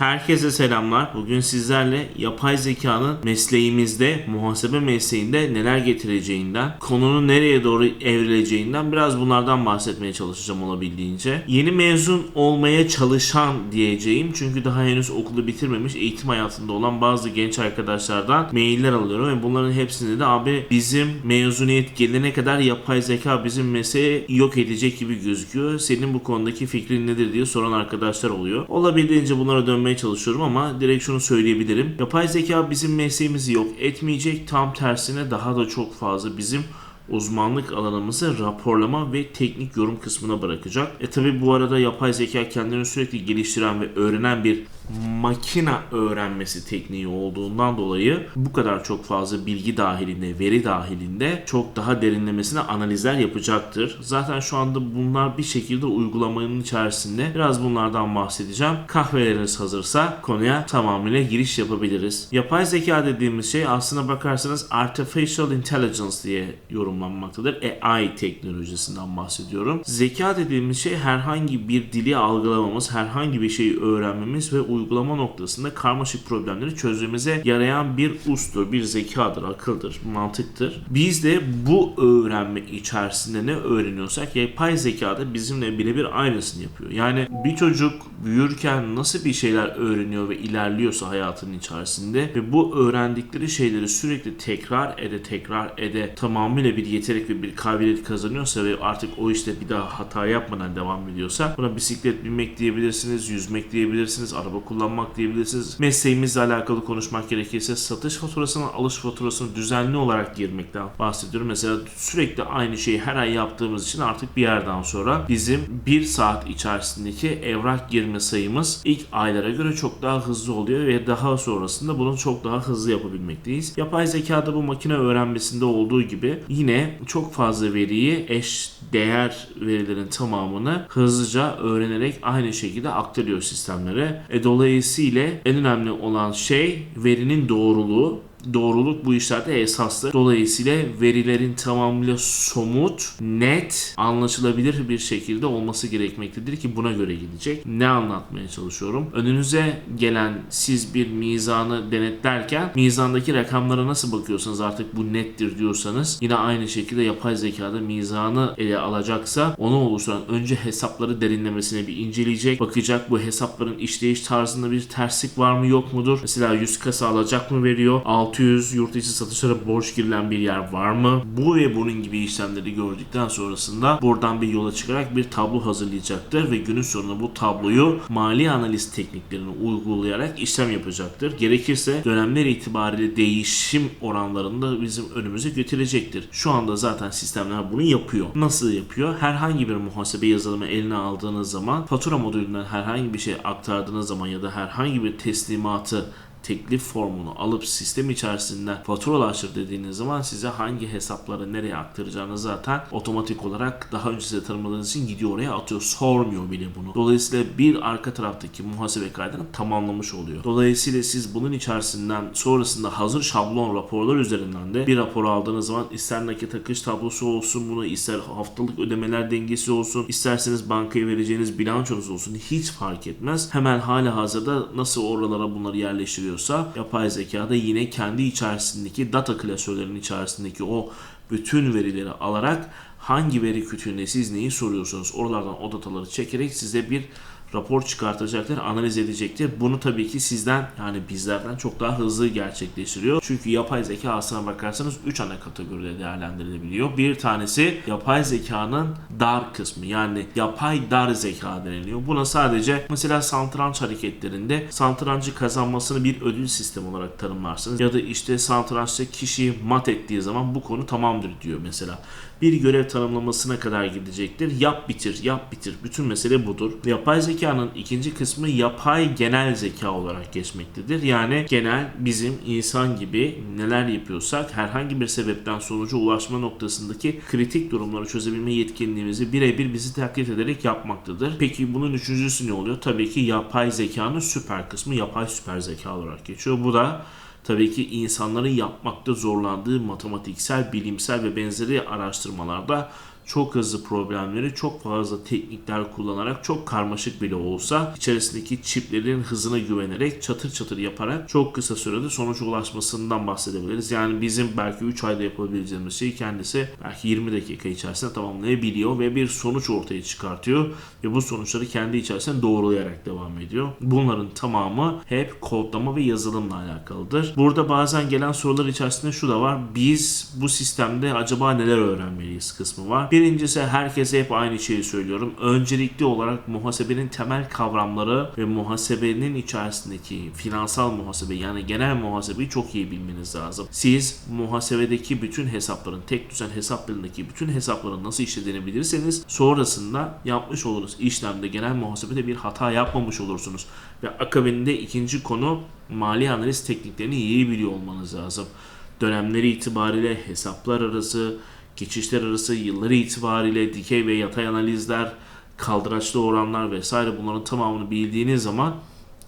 Herkese selamlar. Bugün sizlerle yapay zekanın mesleğimizde, muhasebe mesleğinde neler getireceğinden, konunun nereye doğru evrileceğinden biraz bunlardan bahsetmeye çalışacağım olabildiğince. Yeni mezun olmaya çalışan diyeceğim çünkü daha henüz okulu bitirmemiş, eğitim hayatında olan bazı genç arkadaşlardan mailler alıyorum ve bunların hepsinde de abi bizim mezuniyet gelene kadar yapay zeka bizim mesleği yok edecek gibi gözüküyor. Senin bu konudaki fikrin nedir diye soran arkadaşlar oluyor. Olabildiğince bunlara dönmeye çalışıyorum ama direkt şunu söyleyebilirim. Yapay zeka bizim mesleğimizi yok etmeyecek. Tam tersine daha da çok fazla bizim uzmanlık alanımızı raporlama ve teknik yorum kısmına bırakacak. E tabi bu arada yapay zeka kendini sürekli geliştiren ve öğrenen bir makina öğrenmesi tekniği olduğundan dolayı bu kadar çok fazla bilgi dahilinde, veri dahilinde çok daha derinlemesine analizler yapacaktır. Zaten şu anda bunlar bir şekilde uygulamanın içerisinde. Biraz bunlardan bahsedeceğim. Kahveleriniz hazırsa konuya tamamıyla giriş yapabiliriz. Yapay zeka dediğimiz şey aslına bakarsanız Artificial Intelligence diye yorumlanmaktadır. AI teknolojisinden bahsediyorum. Zeka dediğimiz şey herhangi bir dili algılamamız, herhangi bir şeyi öğrenmemiz ve uygulama noktasında karmaşık problemleri çözmemize yarayan bir ustur, bir zekadır, akıldır, mantıktır. Biz de bu öğrenme içerisinde ne öğreniyorsak yapay zekada bizimle birebir aynısını yapıyor. Yani bir çocuk büyürken nasıl bir şeyler öğreniyor ve ilerliyorsa hayatının içerisinde ve bu öğrendikleri şeyleri sürekli tekrar ede tekrar ede tamamıyla bir yetenek ve bir kabiliyet kazanıyorsa ve artık o işte bir daha hata yapmadan devam ediyorsa buna bisiklet binmek diyebilirsiniz, yüzmek diyebilirsiniz, araba kullanmak diyebilirsiniz. Mesleğimizle alakalı konuşmak gerekirse satış faturasını, alış faturasını düzenli olarak girmekten bahsediyorum. Mesela sürekli aynı şeyi her ay yaptığımız için artık bir yerden sonra bizim bir saat içerisindeki evrak girme sayımız ilk aylara göre çok daha hızlı oluyor ve daha sonrasında bunu çok daha hızlı yapabilmekteyiz. Yapay zekada bu makine öğrenmesinde olduğu gibi yine çok fazla veriyi eş değer verilerin tamamını hızlıca öğrenerek aynı şekilde aktarıyor sistemlere. E, dolayısıyla en önemli olan şey verinin doğruluğu doğruluk bu işlerde esastır. Dolayısıyla verilerin tamamıyla somut, net, anlaşılabilir bir şekilde olması gerekmektedir ki buna göre gidecek. Ne anlatmaya çalışıyorum? Önünüze gelen siz bir mizanı denetlerken mizandaki rakamlara nasıl bakıyorsanız artık bu nettir diyorsanız yine aynı şekilde yapay zekada mizanı ele alacaksa onu oluşturan önce hesapları derinlemesine bir inceleyecek. Bakacak bu hesapların işleyiş tarzında bir terslik var mı yok mudur? Mesela 100 kasa alacak mı veriyor? 600 yurt içi satışlara borç girilen bir yer var mı? Bu ve bunun gibi işlemleri gördükten sonrasında buradan bir yola çıkarak bir tablo hazırlayacaktır ve günün sonunda bu tabloyu mali analiz tekniklerini uygulayarak işlem yapacaktır. Gerekirse dönemler itibariyle değişim oranlarında bizim önümüze getirecektir. Şu anda zaten sistemler bunu yapıyor. Nasıl yapıyor? Herhangi bir muhasebe yazılımı eline aldığınız zaman fatura modülünden herhangi bir şey aktardığınız zaman ya da herhangi bir teslimatı teklif formunu alıp sistem içerisinden faturalaştır dediğiniz zaman size hangi hesapları nereye aktaracağını zaten otomatik olarak daha önce size tanımladığınız için gidiyor oraya atıyor. Sormuyor bile bunu. Dolayısıyla bir arka taraftaki muhasebe kaydını tamamlamış oluyor. Dolayısıyla siz bunun içerisinden sonrasında hazır şablon raporlar üzerinden de bir rapor aldığınız zaman ister nakit akış tablosu olsun bunu ister haftalık ödemeler dengesi olsun isterseniz bankaya vereceğiniz bilançonuz olsun hiç fark etmez. Hemen hala hazırda nasıl oralara bunları yerleştiriyor yapıyorsa yapay zekada yine kendi içerisindeki data klasörlerinin içerisindeki o bütün verileri alarak hangi veri kütüğünde siz neyi soruyorsunuz oralardan o dataları çekerek size bir rapor çıkartacaktır, analiz edecektir. Bunu tabii ki sizden yani bizlerden çok daha hızlı gerçekleştiriyor. Çünkü yapay zeka aslına bakarsanız 3 ana kategoride değerlendirilebiliyor. Bir tanesi yapay zekanın dar kısmı yani yapay dar zeka deniliyor. Buna sadece mesela santranç hareketlerinde santrancı kazanmasını bir ödül sistemi olarak tanımlarsınız. Ya da işte santrançta kişiyi mat ettiği zaman bu konu tamamdır diyor mesela bir görev tanımlamasına kadar gidecektir. Yap bitir, yap bitir. Bütün mesele budur. Yapay zekanın ikinci kısmı yapay genel zeka olarak geçmektedir. Yani genel bizim insan gibi neler yapıyorsak herhangi bir sebepten sonuca ulaşma noktasındaki kritik durumları çözebilme yetkinliğimizi birebir bizi taklit ederek yapmaktadır. Peki bunun üçüncüsü ne oluyor? Tabii ki yapay zekanın süper kısmı yapay süper zeka olarak geçiyor. Bu da tabii ki insanların yapmakta zorlandığı matematiksel, bilimsel ve benzeri araştırmalarda çok hızlı problemleri çok fazla teknikler kullanarak çok karmaşık bile olsa içerisindeki çiplerin hızına güvenerek çatır çatır yaparak çok kısa sürede sonuç ulaşmasından bahsedebiliriz. Yani bizim belki 3 ayda yapabileceğimiz şeyi kendisi belki 20 dakika içerisinde tamamlayabiliyor ve bir sonuç ortaya çıkartıyor ve bu sonuçları kendi içerisinde doğrulayarak devam ediyor. Bunların tamamı hep kodlama ve yazılımla alakalıdır. Burada bazen gelen sorular içerisinde şu da var. Biz bu sistemde acaba neler öğrenmeliyiz kısmı var. Birincisi herkese hep aynı şeyi söylüyorum. Öncelikli olarak muhasebenin temel kavramları ve muhasebenin içerisindeki finansal muhasebe yani genel muhasebeyi çok iyi bilmeniz lazım. Siz muhasebedeki bütün hesapların, tek düzen hesaplarındaki bütün hesapların nasıl işlediğini bilirseniz sonrasında yapmış oluruz işlemde genel muhasebede bir hata yapmamış olursunuz. Ve akabinde ikinci konu mali analiz tekniklerini iyi biliyor olmanız lazım. Dönemleri itibariyle hesaplar arası, geçişler arası, yılları itibariyle dikey ve yatay analizler, kaldıraçlı oranlar vesaire bunların tamamını bildiğiniz zaman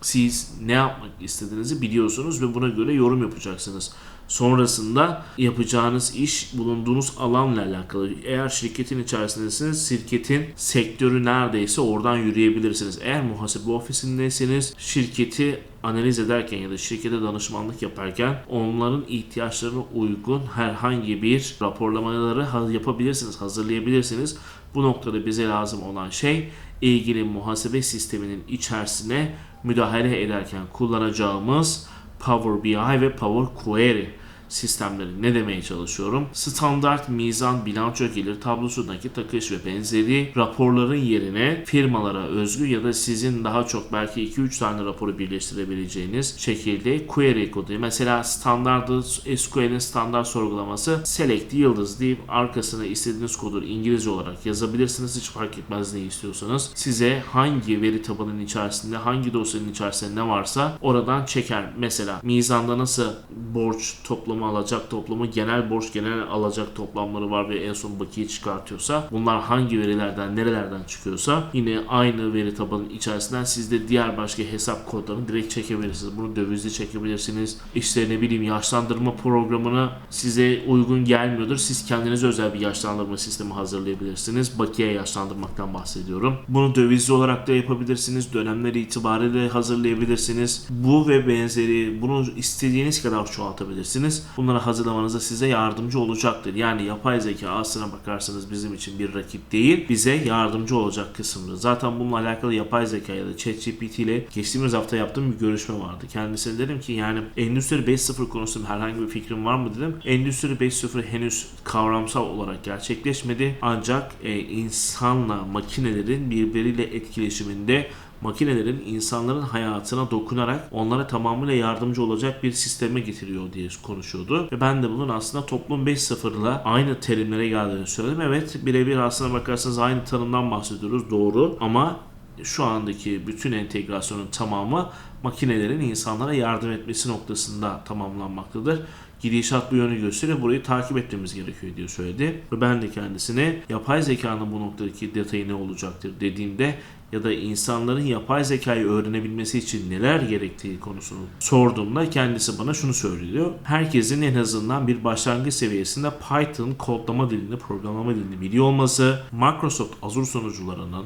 siz ne yapmak istediğinizi biliyorsunuz ve buna göre yorum yapacaksınız. Sonrasında yapacağınız iş bulunduğunuz alanla alakalı. Eğer şirketin içerisindesiniz, şirketin sektörü neredeyse oradan yürüyebilirsiniz. Eğer muhasebe ofisindeyseniz şirketi analiz ederken ya da şirkete danışmanlık yaparken onların ihtiyaçlarına uygun herhangi bir raporlamaları yapabilirsiniz, hazırlayabilirsiniz. Bu noktada bize lazım olan şey ilgili muhasebe sisteminin içerisine müdahale ederken kullanacağımız Power BI ve Power Query sistemleri ne demeye çalışıyorum? Standart mizan bilanço gelir tablosundaki takış ve benzeri raporların yerine firmalara özgü ya da sizin daha çok belki 2-3 tane raporu birleştirebileceğiniz şekilde query kodu. Mesela standart SQL'in standart sorgulaması select yıldız deyip arkasına istediğiniz kodu İngilizce olarak yazabilirsiniz. Hiç fark etmez ne istiyorsanız. Size hangi veri tabanının içerisinde hangi dosyanın içerisinde ne varsa oradan çeker. Mesela mizanda nasıl borç toplamı alacak toplamı genel borç genel alacak toplamları var ve en son bakiye çıkartıyorsa bunlar hangi verilerden nerelerden çıkıyorsa yine aynı veri tabanının içerisinden siz de diğer başka hesap kodlarını direkt çekebilirsiniz. Bunu dövizli çekebilirsiniz. İşte ne bileyim yaşlandırma programını size uygun gelmiyordur. Siz kendinize özel bir yaşlandırma sistemi hazırlayabilirsiniz. Bakiye yaşlandırmaktan bahsediyorum. Bunu dövizli olarak da yapabilirsiniz. Dönemleri itibariyle hazırlayabilirsiniz. Bu ve benzeri bunu istediğiniz kadar çoğaltabilirsiniz. Bunları hazırlamanıza size yardımcı olacaktır. Yani yapay zeka aslına bakarsanız bizim için bir rakip değil, bize yardımcı olacak kısımdır. Zaten bununla alakalı yapay zeka ya da ChatGPT ile geçtiğimiz hafta yaptığım bir görüşme vardı. Kendisine dedim ki yani Endüstri 5.0 konusunda herhangi bir fikrin var mı dedim. Endüstri 5.0 henüz kavramsal olarak gerçekleşmedi. Ancak e, insanla makinelerin birbiriyle etkileşiminde makinelerin insanların hayatına dokunarak onlara tamamıyla yardımcı olacak bir sisteme getiriyor diye konuşuyordu. Ve ben de bunun aslında toplum 5.0 ile aynı terimlere geldiğini söyledim. Evet birebir aslına bakarsanız aynı tanımdan bahsediyoruz doğru ama şu andaki bütün entegrasyonun tamamı makinelerin insanlara yardım etmesi noktasında tamamlanmaktadır. Gidişat bu yönü gösteriyor. Burayı takip etmemiz gerekiyor diye söyledi. Ve ben de kendisine yapay zekanın bu noktadaki detayı ne olacaktır dediğimde ya da insanların yapay zekayı öğrenebilmesi için neler gerektiği konusunu sorduğumda kendisi bana şunu söylüyor. Herkesin en azından bir başlangıç seviyesinde Python kodlama dilini, programlama dilini biliyor olması, Microsoft Azure sunucularının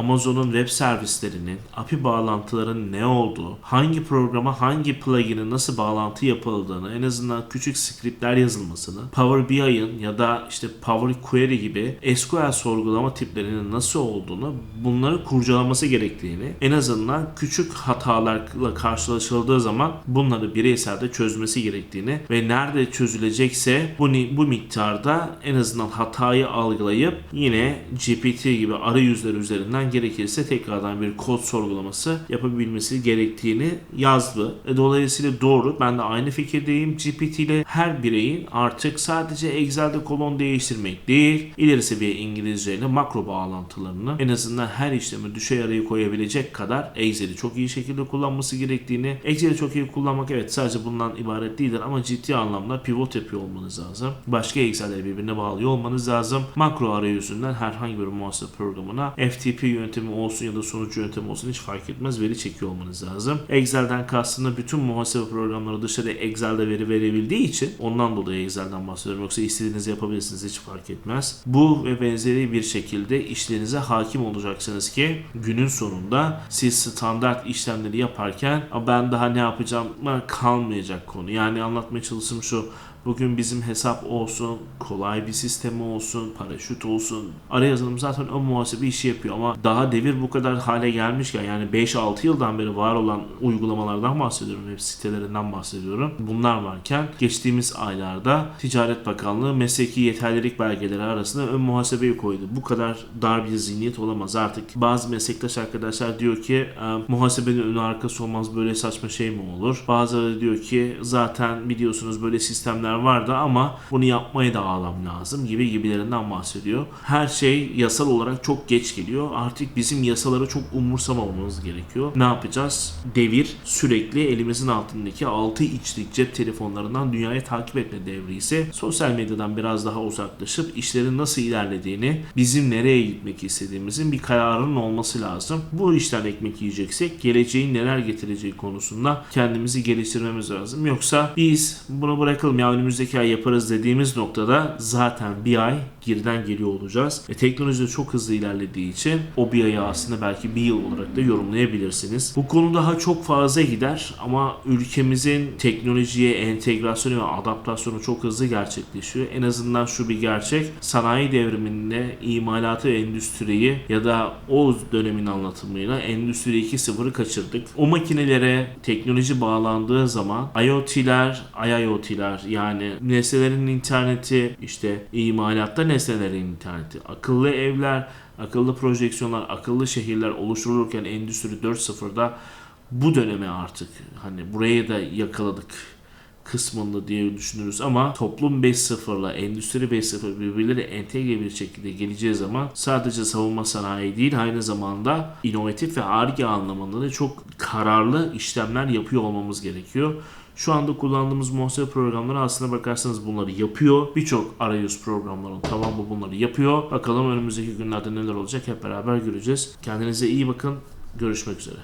Amazon'un web servislerinin, API bağlantılarının ne olduğu, hangi programa hangi plugin'e nasıl bağlantı yapıldığını, en azından küçük scriptler yazılmasını, Power BI'ın ya da işte Power Query gibi SQL sorgulama tiplerinin nasıl olduğunu, bunları kurcalaması gerektiğini, en azından küçük hatalarla karşılaşıldığı zaman bunları bireyselde çözmesi gerektiğini ve nerede çözülecekse bu, bu miktarda en azından hatayı algılayıp yine GPT gibi arayüzler üzerinden gerekirse tekrardan bir kod sorgulaması yapabilmesi gerektiğini yazdı. E, dolayısıyla doğru. Ben de aynı fikirdeyim. GPT ile her bireyin artık sadece Excel'de kolon değiştirmek değil, ileri seviye İngilizce ile makro bağlantılarını en azından her işlemi düşe yarayı koyabilecek kadar Excel'i çok iyi şekilde kullanması gerektiğini, Excel'i çok iyi kullanmak evet sadece bundan ibaret değildir ama ciddi anlamda pivot yapıyor olmanız lazım. Başka Excel'leri birbirine bağlıyor olmanız lazım. Makro arayüzünden herhangi bir muhasebe programına FTP yöntemi olsun ya da sonucu yöntemi olsun hiç fark etmez veri çekiyor olmanız lazım. Excel'den kastında bütün muhasebe programları dışarıya Excel'de veri verebildiği için ondan dolayı Excel'den bahsediyorum. Yoksa istediğinizi yapabilirsiniz hiç fark etmez. Bu ve benzeri bir şekilde işlerinize hakim olacaksınız ki günün sonunda siz standart işlemleri yaparken "Aa, ben daha ne yapacağım kalmayacak konu. Yani anlatmaya çalıştığım şu Bugün bizim hesap olsun, kolay bir sistemi olsun, paraşüt olsun. Ara yazılım zaten ön muhasebe işi yapıyor ama daha devir bu kadar hale gelmişken yani 5-6 yıldan beri var olan uygulamalardan bahsediyorum. Web sitelerinden bahsediyorum. Bunlar varken geçtiğimiz aylarda Ticaret Bakanlığı mesleki yeterlilik belgeleri arasında ön muhasebeyi koydu. Bu kadar dar bir zihniyet olamaz artık. Bazı meslektaş arkadaşlar diyor ki "E, muhasebenin önü arkası olmaz böyle saçma şey mi olur? Bazıları diyor ki zaten biliyorsunuz böyle sistemler vardı ama bunu yapmaya da ağlam lazım gibi gibilerinden bahsediyor. Her şey yasal olarak çok geç geliyor. Artık bizim yasaları çok umursamamamız gerekiyor. Ne yapacağız? Devir sürekli elimizin altındaki 6 içlik cep telefonlarından dünyayı takip etme devri ise sosyal medyadan biraz daha uzaklaşıp işlerin nasıl ilerlediğini, bizim nereye gitmek istediğimizin bir kararının olması lazım. Bu işten ekmek yiyeceksek geleceğin neler getireceği konusunda kendimizi geliştirmemiz lazım. Yoksa biz bunu bırakalım ya önümüzdeki ay yaparız dediğimiz noktada zaten bir ay geriden geliyor olacağız. E, teknoloji de çok hızlı ilerlediği için o bir ayı aslında belki bir yıl olarak da yorumlayabilirsiniz. Bu konu daha çok fazla gider ama ülkemizin teknolojiye entegrasyonu ve adaptasyonu çok hızlı gerçekleşiyor. En azından şu bir gerçek. Sanayi devriminde imalatı ve endüstriyi ya da o dönemin anlatımıyla Endüstri 2.0'ı kaçırdık. O makinelere teknoloji bağlandığı zaman IoT'ler, IIoT'ler yani nesnelerin interneti, işte imalatta nesnelerin interneti, akıllı evler, akıllı projeksiyonlar, akıllı şehirler oluşturulurken Endüstri 4.0'da bu döneme artık hani burayı da yakaladık kısmında diye düşünürüz ama toplum 5.0 ile endüstri 5.0 birbirleri entegre bir şekilde geleceği zaman sadece savunma sanayi değil aynı zamanda inovatif ve ARGE anlamında da çok kararlı işlemler yapıyor olmamız gerekiyor. Şu anda kullandığımız muhasebe programları aslında bakarsanız bunları yapıyor. Birçok arayüz programların tamamı bunları yapıyor. Bakalım önümüzdeki günlerde neler olacak hep beraber göreceğiz. Kendinize iyi bakın. Görüşmek üzere.